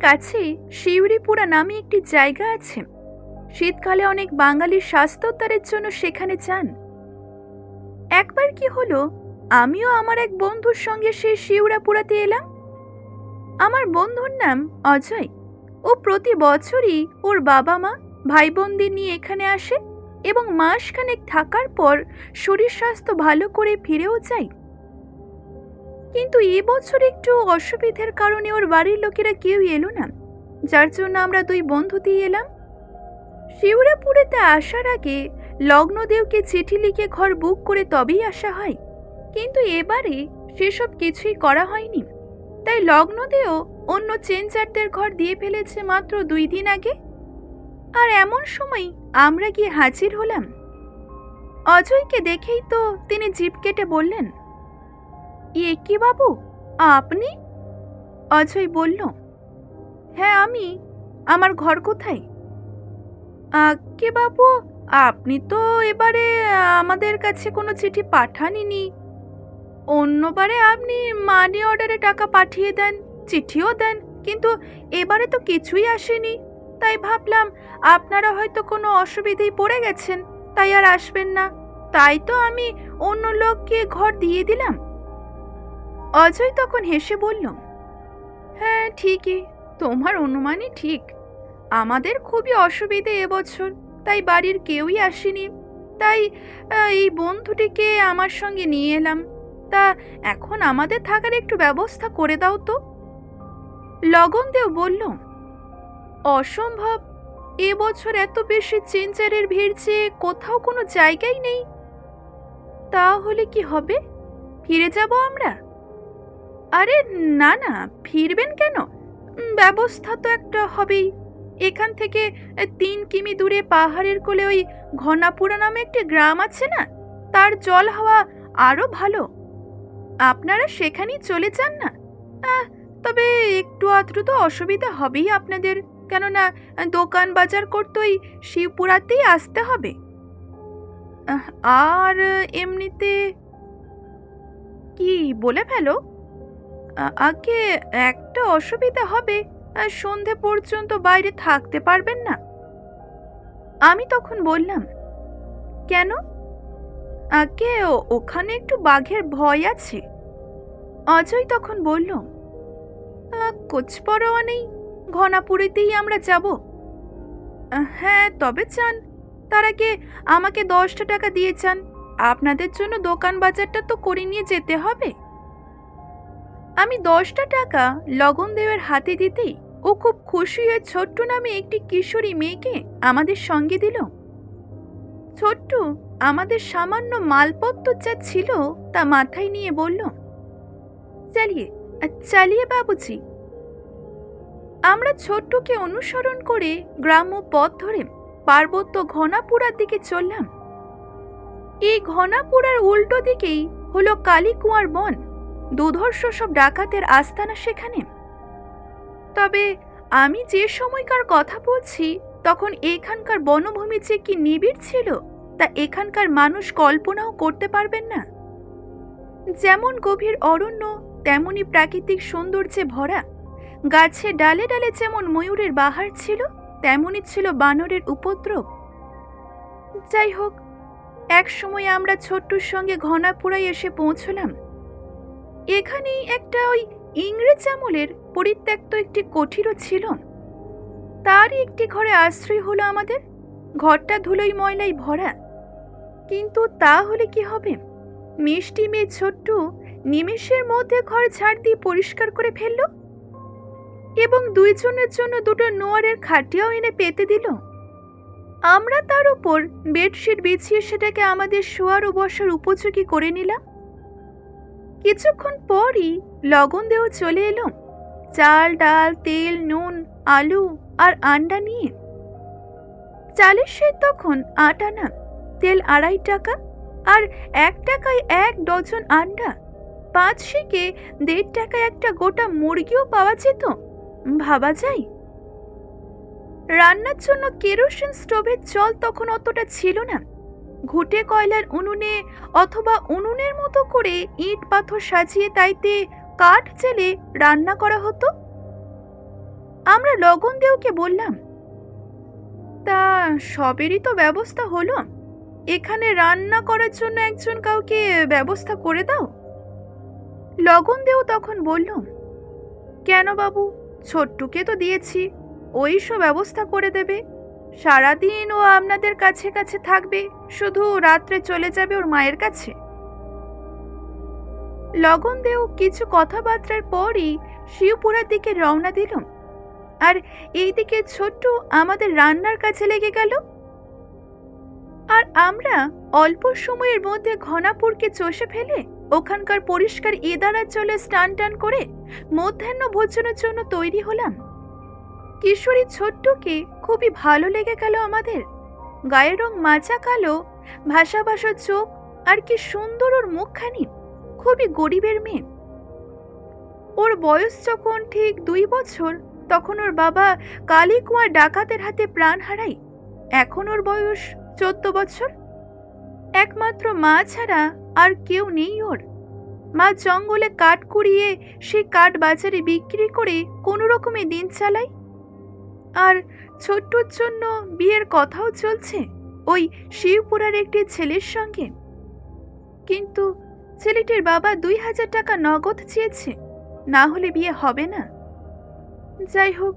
কাছেই শিউরিপুরা নামে একটি জায়গা আছে। শীতকালে অনেক বাঙালি স্বাস্থ্যোদ্ধারের জন্য সেখানে যান। একবার কি হলো? আমিও আমার এক বন্ধুর সঙ্গে সেই শিউরাপুরাতে এলাম। আমার বন্ধুর নাম অজয়। ও প্রতি বছরই ওর বাবা মা ভাই বোনদের নিয়ে এখানে আসে এবং মাসখানেক থাকার পর শরীর স্বাস্থ্য ভালো করে ফিরেও যায়। কিন্তু এবছর একটু অসুবিধার কারণে ওর বাড়ির লোকেরা কেউ এলো না। যার জন্য আমরা দুই বন্ধুতেই এলাম। শিউরাপুরেতে আসার আগে লগ্নদেওকে চিঠি লিখে ঘর বুক করে তবেই আসা হয়। কিন্তু এবারে সেসব কিছুই করা হয়নি। তাই লগ্নদেও অন্য চেঞ্জারদের ঘর দিয়ে ফেলেছে মাত্র দুই দিন আগে। আর এমন সময় আমরা গিয়ে হাজির হলাম। অজয়কে দেখেই তো তিনি জিপ কেটে বললেন ইয়ে কি বাবু? আপনি? অজয় বলল হ্যাঁ আমি। আমার ঘর কোথায়? আজ্ঞে বাবু? আপনি তো এবারে আমাদের কাছে কোনো চিঠি পাঠাননি। অন্যবারে আপনি মানি অর্ডারে টাকা পাঠিয়ে দেন, চিঠিও দেন, কিন্তু এবারে তো কিছুই আসেনি। তাই ভাবলাম, আপনারা হয়তো কোনো অসুবিধেই পড়ে গেছেন, তাই আর আসবেন না। তাই তো আমি অন্য লোককে ঘর দিয়ে দিলাম। অজয় তখন হেসে বলল হ্যাঁ ঠিকই, তোমার অনুমানই ঠিক। আমাদের খুবই অসুবিধে এবছর তাই বাড়ির কেউই আসেনি। তাই এই বন্ধুটিকে আমার সঙ্গে নিয়ে এলাম। তা এখন আমাদের থাকার একটু ব্যবস্থা করে দাও তো। লগনদেও বলল, অসম্ভব এবছর এত বেশি চেঞ্জারের ভিড় যে কোথাও কোনো জায়গাই নেই। তাহলে কি হবে? ফিরে যাব আমরা? আরে না না, ফিরবেন কেন? ব্যবস্থা তো একটা হবেই। এখান থেকে তিন কিমি দূরে পাহাড়ের কোলে ওই ঘনাপুরা নামে একটি গ্রাম আছে না? তার জল হাওয়া আরও ভালো। আপনারা সেখানেই চলে যান না? তবে একটু আধটু তো অসুবিধা হবেই আপনাদের। কেননা, দোকান বাজার করতে ওই শিবপুরাতেই আসতে হবে। আর এমনিতে কি বলে ফেলো? আগে একটা অসুবিধা হবে সন্ধে পর্যন্ত বাইরে থাকতে পারবেন না। আমি তখন বললাম কেন? আগে ওখানে একটু বাঘের ভয় আছে। অজয় তখন বলল "আহ, কোচ পরোয়া নেই ঘনাপুরিতেই আমরা যাব। হ্যাঁ তবে চান তার আগে আমাকে দশটা টাকা দিয়ে চান। আপনাদের জন্য দোকান বাজারটা তো করে নিয়ে যেতে হবে। আমি দশটা টাকা লগন দেওয়ার হাতে দিতেই ও খুব খুশি হয়ে ছোট্ট নামে একটি কিশোরী মেয়েকে আমাদের সঙ্গে দিল। ছোট্ট আমাদের সামান্য মালপত্র যা ছিল তা মাথায় নিয়ে বলল, চালিয়ে চালিয়ে বাবুজি। আমরা ছোট্টকে অনুসরণ করে গ্রাম্য পথ ধরে পার্বত্য ঘনাপুরার দিকে চললাম। এই ঘনাপুরার উল্টো দিকেই হলো কালীকুয়ার বন। দুধর্ষ সব ডাকাতের আস্তানা সেখানে। তবে আমি যে সময়কার কথা বলছি, তখন এখানকার বনভূমি যে কি নিবিড় ছিল, তা এখানকার মানুষ কল্পনাও করতে পারবেন না। যেমন গভীর অরণ্য, তেমনি প্রাকৃতিক সৌন্দর্যে ভরা। গাছে ডালে ডালে যেমন ময়ূরের বাহার ছিল তেমনই ছিল বানরের উপদ্রব। যাই হোক, এক সময় আমরা ছোট্টুর সঙ্গে ঘনাপুরায় এসে পৌঁছলাম। এখানেই একটা ওই ইংরেজ আমলের পরিত্যক্ত একটি কঠিরও ছিল। তারই একটি ঘরে আশ্রয় হলো আমাদের। ঘরটা ধুলোই ময়লাই ভরা। কিন্তু তা হলে কি হবে? মিষ্টি মেয়ে ছোট্ট নিমেষের মধ্যে ঘর ঝাড় দিয়ে পরিষ্কার করে ফেলল? এবং দুইজনের জন্য দুটো নোয়ারের খাটিয়াও এনে পেতে দিল? আমরা তার উপর বেডশিট বিছিয়ে সেটাকে আমাদের শোয়ার ও বসার উপযোগী করে নিলাম। কিছুক্ষণ পরই লগন দেও চলে এলো। চাল, ডাল, তেল, নুন, আলু আর আন্ডা নিয়ে। চালের সে তখন আট আনা, তেল আড়াই টাকা আর এক টাকায় এক ডজন আন্ডা। পাঁচ শিকে দেড় টাকায় একটা গোটা মুরগিও পাওয়া যেত, ভাবা যায়। রান্নার জন্য কেরোসিন স্টোভের জল তখন অতটা ছিল না। ঘুটে কয়লার উনুনে অথবা উনুনের মতো করে ইট পাথর সাজিয়ে তাইতে কাঠ জেলে রান্না করা হতো? আমরা লগন দেওকে বললাম, তা সবেরই তো ব্যবস্থা হলো। এখানে রান্না করার জন্য একজন কাউকে ব্যবস্থা করে দাও। লগন দেও তখন বলল, কেন বাবু? ছোট্টুকে তো দিয়েছি। ওই সব ব্যবস্থা করে দেবে। সারাদিন ও আপনাদের কাছে কাছে থাকবে, শুধু রাত্রে চলে যাবে ওর মায়ের কাছে। লগন দেও কিছু কথাবার্তার পরই শিবপুরার দিকে রওনা দিল। আর এইদিকে ছোট্ট আমাদের রান্নার কাছে লেগে গেল। আর আমরা অল্প সময়ের মধ্যে ঘনাপুরকে চষে ফেলে ওখানকার পরিষ্কার ইদারার জলে স্টান টান করে মধ্যাহ্ন ভোজনের জন্য তৈরি হলাম। কিশোরী ছোট্টকে খুবই ভালো লেগে গেল আমাদের। গায়ের রং মাচা কালো ভাষা ভাষা চোখ, আর কি সুন্দর ওর মুখখানি। খুবই গরিবের মেয়ে। ওর বয়স যখন ঠিক দুই বছর, তখন ওর বাবা কালী কুয়ার ডাকাতের হাতে প্রাণ হারায়। এখন ওর বয়স চোদ্দ বছর। একমাত্র মা ছাড়া আর কেউ নেই ওর। মা জঙ্গলে কাঠ কুড়িয়ে সে কাঠ বাজারে বিক্রি করে কোনো রকমে দিন চালায়। আর ছোট্টর জন্য বিয়ের কথাও চলছে, ওই শিবপুরার একটি ছেলের সঙ্গে। কিন্তু ছেলেটির বাবা দুই হাজার টাকা নগদ চেয়েছে, না হলে বিয়ে হবে না। যাই হোক,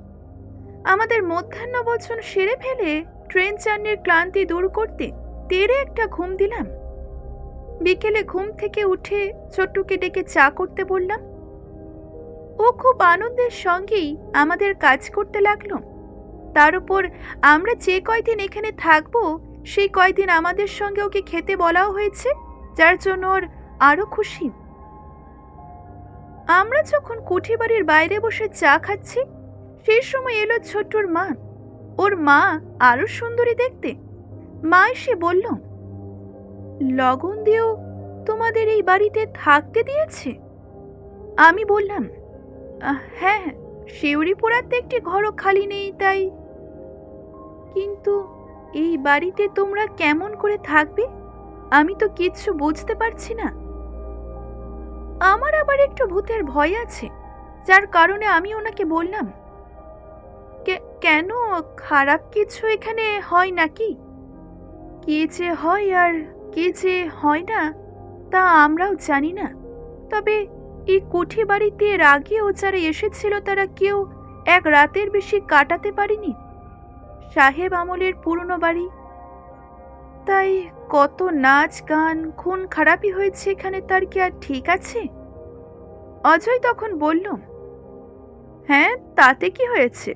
আমাদের মধ্যাহ্ন ভোজন সেরে ফেলে ট্রেন জার্নির ক্লান্তি দূর করতে তেরে একটা ঘুম দিলাম। বিকেলে ঘুম থেকে উঠে ছোট্টুকে ডেকে চা করতে বললাম। ও খুব আনন্দের সঙ্গেই আমাদের কাজ করতে লাগল। তার উপর আমরা যে কয়দিন এখানে থাকব সেই কয়দিন আমাদের সঙ্গে ওকে খেতে বলাও হয়েছে যার জন্য ওর আরও খুশি। আমরা যখন কুঠি বাড়ির বাইরে বসে চা খাচ্ছি সেই সময় এলো ছোট্টর মা। ওর মা আরও সুন্দরী দেখতে। মা এসে বলল লগন দিয়েও তোমাদের এই বাড়িতে থাকতে দিয়েছে? আমি বললাম "আহ, হ্যাঁ শিউরি পোড়াতে একটি ঘরও খালি নেই তাই কিন্তু এই বাড়িতে তোমরা কেমন করে থাকবে? আমি তো কিচ্ছু বুঝতে পারছি না। আমার আবার একটু ভূতের ভয় আছে, যার কারণে আমি ওনাকে বললাম। "কে- কেন খারাপ কিছু এখানে হয় নাকি? কি যে হয় আর কি যে হয় না, তা আমরাও জানি না। তবে এই কুঠি বাড়িতে এর আগেও যারা এসেছিল তারা কেউ এক রাতের বেশি কাটাতে পারেনি? সাহেব আমলের পুরনো বাড়ি। তাই কত নাচ, গান, খুন খারাপি হয়েছে এখানে, তার কি আর ঠিক আছে? অজয় তখন বলল হ্যাঁ তাতে কি হয়েছে?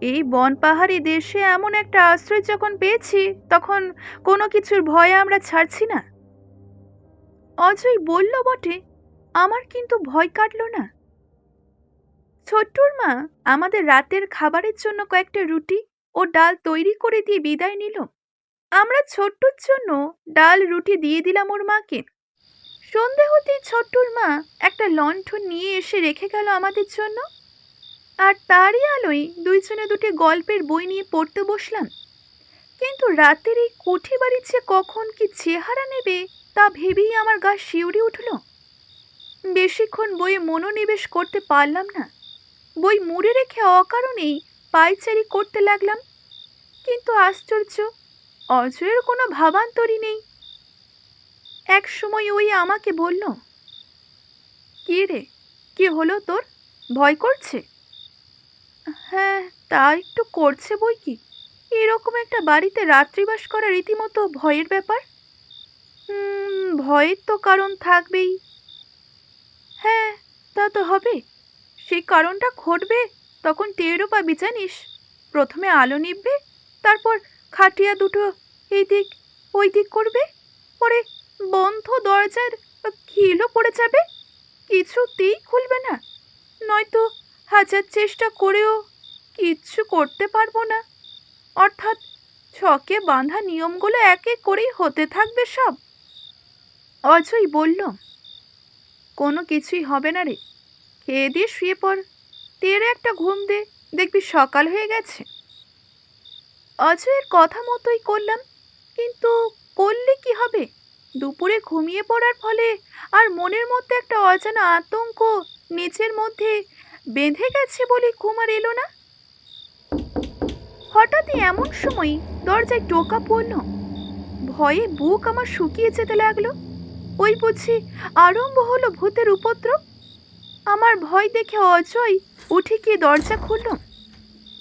এই বন পাহাড়ি দেশে এমন একটা আশ্রয় যখন পেয়েছি, তখন কোনো কিছুর ভয়ে আমরা ছাড়ছি না? অজয় বলল, বটে, আমার কিন্তু ভয় কাটলো না। ছোট্টুর মা আমাদের রাতের খাবারের জন্য কয়েকটা রুটি ও ডাল তৈরি করে দিয়ে বিদায় নিল। আমরা ছোট্টুর জন্য ডাল রুটি দিয়ে দিলাম ওর মাকে। সন্ধে হতেই ছোট্টুর মা একটা লণ্ঠন নিয়ে এসে রেখে গেল আমাদের জন্য। আর তারই আলোয় দুইজনে দুটি গল্পের বই নিয়ে পড়তে বসলাম। কিন্তু রাতের এই কুঠি বাড়ির যে কখন কি চেহারা নেবে তা ভেবেই আমার গা শিউরে উঠল। বেশিক্ষণ বইয়ে মনোনিবেশ করতে পারলাম না। বই মুড়ে রেখে অকারণেই পায়চারি করতে লাগলাম। কিন্তু আশ্চর্য, অজয়ের কোনো ভাবান্তরই নেই। এক সময় ওই আমাকে বলল, কি রে, কি হলো তোর? ভয় করছে? হ্যাঁ তা একটু করছে বই কি? এরকম একটা বাড়িতে রাত্রিবাস করা রীতিমতো ভয়ের ব্যাপার? ভয়ের তো কারণ থাকবেই। হ্যাঁ তা তো হবে। সেই কারণটা ঘটবে? তখন টেরও পাবি জানিস? প্রথমে আলো নিববে, তারপর খাটিয়া দুটো এই দিক ওই দিক করবে, পরে বন্ধ দরজার খিলও পড়ে যাবে, কিছুতেই খুলবে না। নয়তো হাজার চেষ্টা করেও কিচ্ছু করতে পারব না। অর্থাৎ ছকে বাঁধা নিয়মগুলো এক এক করেই হতে থাকবে সব। অজয় বলল, কোনো কিছুই হবে না রে। খেয়ে দিয়ে শুয়ে পড়। তেরে একটা ঘুম দে, দেখবি সকাল হয়ে গেছে। অজয়ের কথা মতোই করলাম, কিন্তু করলে কি হবে? দুপুরে ঘুমিয়ে পড়ার ফলে আর মনের মধ্যে একটা অজানা আতঙ্ক নিচের মধ্যে বেঁধে গেছে বলে ঘুম আর এলো না। হঠাৎই এমন সময় দরজায় টোকা পড়ল। ভয়ে বুক আমার শুকিয়ে যেতে লাগল। ওই বুঝি আরম্ভ হলো ভূতের উপদ্রব? আমার ভয় দেখে অজয় উঠে গিয়ে দরজা খুলল।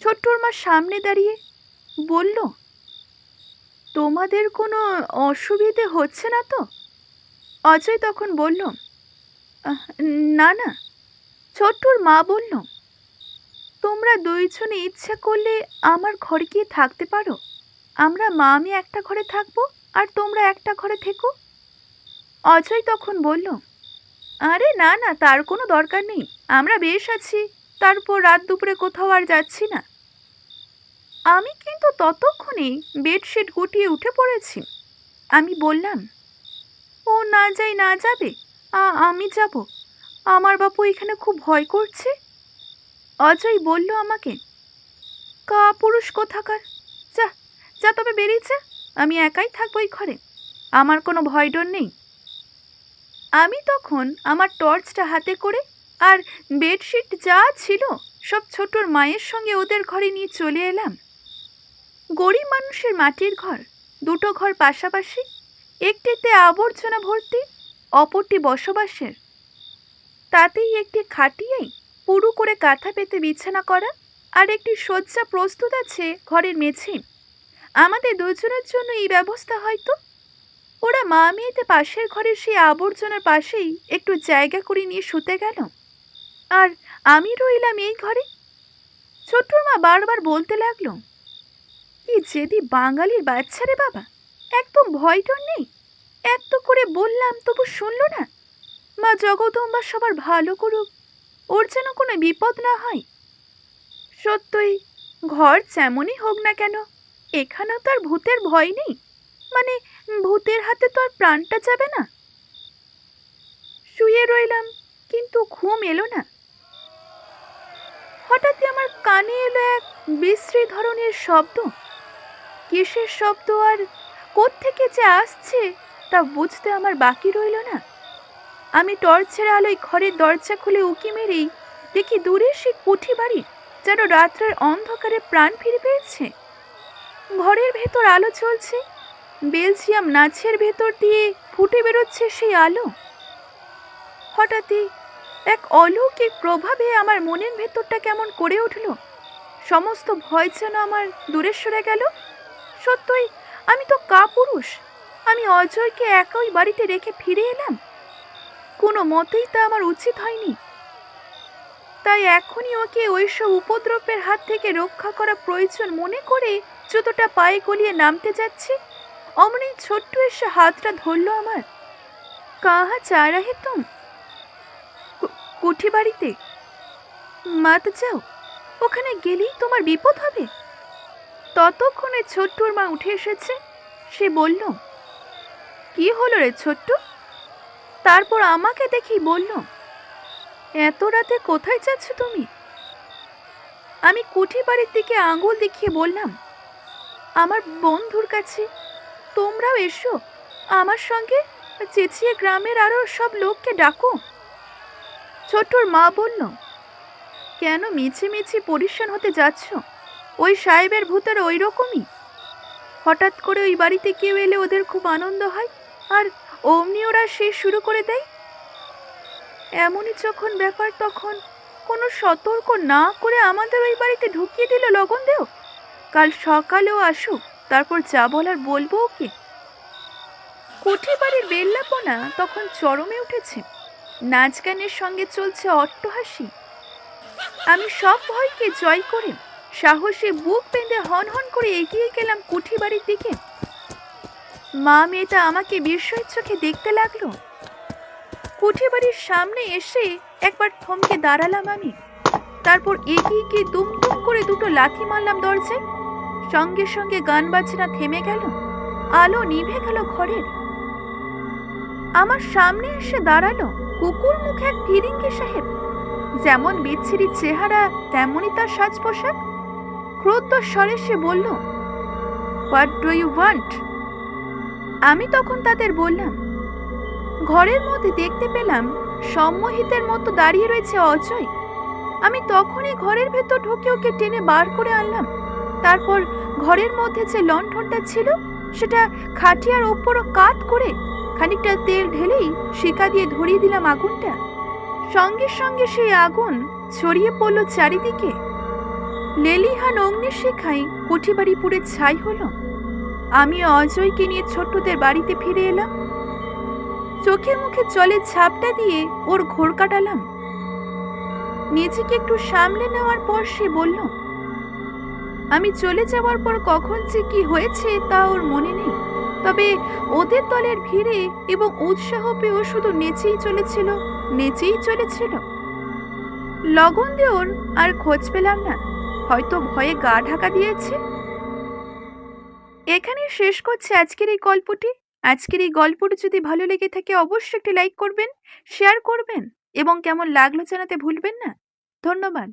ছোট্টর মা সামনে দাঁড়িয়ে বলল, তোমাদের কোনো অসুবিধে হচ্ছে না তো? অজয় তখন বলল না না। ছোট্টুর মা বলল, তোমরা দুইজনে ইচ্ছা করলে আমার ঘরে গিয়ে থাকতে পারো। আমরা মা, আমি একটা ঘরে থাকব আর তোমরা একটা ঘরে থেকো। অজয় তখন বলল আরে না না, তার কোনো দরকার নেই। আমরা বেশ আছি। তারপর রাত দুপুরে কোথাও আর যাচ্ছি না। আমি কিন্তু ততক্ষণেই বেডশিট গুটিয়ে উঠে পড়েছি। আমি বললাম, ও না যাই, না যাবে। আ- আমি যাব। আমার বাপু এখানে খুব ভয় করছে। অজয় বলল আমাকে, কা পুরুষ কোথাকার? যা যা তবে বেরিয়েছে আমি একাই থাকব এই ঘরে। আমার কোনো ভয় ডর নেই। আমি তখন আমার টর্চটা হাতে করে আর বেডশিট যা ছিল সব ছোটর মায়ের সঙ্গে ওদের ঘরে নিয়ে চলে এলাম। গরিব মানুষের মাটির ঘর, দুটো ঘর পাশাপাশি, একটিতে আবর্জনা ভর্তি, অপরটি বসবাসের। তাতেই একটি খাটিয়েই পুরু করে কাঁথা পেতে বিছানা করা আর একটি শয্যা প্রস্তুত আছে ঘরের মেঝে। আমাদের দুজনের জন্য এই ব্যবস্থা হয়তো ওরা মা মেয়েতে পাশের ঘরের সেই আবর্জনার পাশেই একটু জায়গা করে নিয়ে শুতে গেল। আর আমি রইলাম এই ঘরে। ছোট্টর মা বারবার বলতে লাগল, কি যেদি বাঙালির বাচ্চা রে বাবা, একদম ভয় টর নেই। এত করে বললাম, তবু শুনলো না। মা জগদম্বা সবার ভালো করুক, ওর যেন কোনো বিপদ না হয়। সত্যই, ঘর যেমনই হোক না কেন, এখানেও তো আর ভূতের ভয় নেই। মানে ভূতের হাতে তো আর প্রাণটা যাবে না। শুয়ে রইলাম, কিন্তু ঘুম এলো না। হঠাৎই আমার কানে এলো এক বিশ্রী ধরনের শব্দ। কিসের শব্দ আর কোত্থেকে যে আসছে তা বুঝতে আমার বাকি রইল না। আমি টর্চের আলোয় ঘরের দরজা খুলে উকি মেরেই দেখি দূরে সে কুঠি বাড়ি যেন রাত্রের অন্ধকারে প্রাণ ফিরে পেয়েছে। ঘরের ভেতর আলো চলছে বেলজিয়াম নাচের ভেতর দিয়ে ফুটে বেরোচ্ছে সেই আলো। হঠাৎই এক অলৌকিক প্রভাবে আমার মনের ভেতরটা কেমন করে উঠল। সমস্ত ভয় যেন আমার দূরে সরে গেল। সত্যই আমি তো কাপুরুষ। আমি অজয়কে একই বাড়িতে রেখে ফিরে এলাম। কোনো মতেই তা আমার উচিত হয়নি। তাই এখনই ওকে ওইসব উপদ্রবের হাত থেকে রক্ষা করা প্রয়োজন মনে করে জুতোটা পায়ে গলিয়ে নামতে যাচ্ছি। অমনি ছোট্ট এসে হাতটা ধরলো আমার। কাহা চা রাহে তুম? কুঠি বাড়িতে? মাত যাও, ওখানে গেলেই তোমার বিপদ হবে। ততক্ষণে ছোট্টুর মা উঠে এসেছে, সে বলল, কি হলো রে ছোট্টু? তারপর আমাকে দেখেই বলল, এত রাতে কোথায় যাচ্ছ তুমি? আমি কুঠি বাড়ির দিকে আঙুল দেখিয়ে বললাম, আমার বন্ধুর কাছে তোমরাও এসো। আমার সঙ্গে চেঁচিয়ে গ্রামের আরও সব লোককে ডাকো। ছোট্টর মা বলল, কেন মিছে মিছে পরিশান হতে যাচ্ছ? ওই সাহেবের ভূতের ওই রকমই হঠাৎ করে ওই বাড়িতে কেউ এলে ওদের খুব আনন্দ হয়, আর অমনি ওরা সে শুরু করে দেয়? এমনই যখন ব্যাপার, তখন কোনো সতর্ক না করে আমাদের ওই বাড়িতে ঢুকিয়ে দিল লগন দেও। কাল সকালেও আসুক। তারপর যা বলার বলব ওকে। কুঠি বাড়ির বেল্লাপনা তখন চরমে উঠেছে। নাচ গানের সঙ্গে চলছে অট্টহাসি আমি সব ভয়কে জয় করে সাহসে বুক বেঁধে হন হন করে এগিয়ে গেলাম কুঠি বাড়ির দিকে। মা মেয়েটা আমাকে বিস্ময়ের চোখে দেখতে লাগল। কুঠি বাড়ির সামনে এসে একবার থমকে দাঁড়ালাম আমি। তারপর এগিয়ে গিয়ে দুম দুম করে দুটো লাথি মারলাম দরজায়। সঙ্গে সঙ্গে গান বাজনা থেমে গেল। আলো নিভে গেল ঘরের। আমার সামনে এসে দাঁড়াল কুকুর মুখে এক ফিরিঙ্গি সাহেব। যেমন বিচ্ছিরি চেহারা, তেমনই তার সাজ পোশাক ক্রোধ স্বরে সে বলল হোয়াট ডু ইউ ওয়ান্ট আমি তখন তাদের বললাম, ঘরের মধ্যে দেখতে পেলাম সম্মোহিতের মতো দাঁড়িয়ে রয়েছে অজয়। আমি তখনই ঘরের ভেতর ঢুকে ওকে টেনে বার করে আনলাম। তারপর ঘরের মধ্যে যে লণ্ঠনটা ছিল, সেটা খাটিয়ার ওপরও কাত করে খানিকটা তেল ঢেলেই শিকা দিয়ে ধরিয়ে দিলাম আগুনটা। সঙ্গে সঙ্গে সেই আগুন ছড়িয়ে পড়ল চারিদিকে। লেলিহান অগ্নি শিখায় কুঠিবাড়ি পুড়ে ছাই হলো। আমি অজয়কে নিয়ে ছোট্টদের বাড়িতে ফিরে এলাম। চোখে মুখে জলের ছাপটা দিয়ে ওর ঘোর কাটালাম। নিজেকে একটু সামলে নেওয়ার পর সে বলল আমি চলে যাওয়ার পর কখন যে কি হয়েছে তা ওর মনে নেই। তবে ওদের দলের ভিড়ে এবং উৎসাহ পেয়েও শুধু নেচেই চলেছিল নেচেই চলেছিল। লগন দেওর আর খোঁজ পেলাম না, হয়তো ভয়ে গা ঢাকা দিয়েছে। এখানেই শেষ করছে আজকের এই গল্পটি। আজকের এই গল্পটি যদি ভালো লেগে থাকে অবশ্যই একটি লাইক করবেন, শেয়ার করবেন এবং কেমন লাগল জানাতে ভুলবেন না। ধন্যবাদ।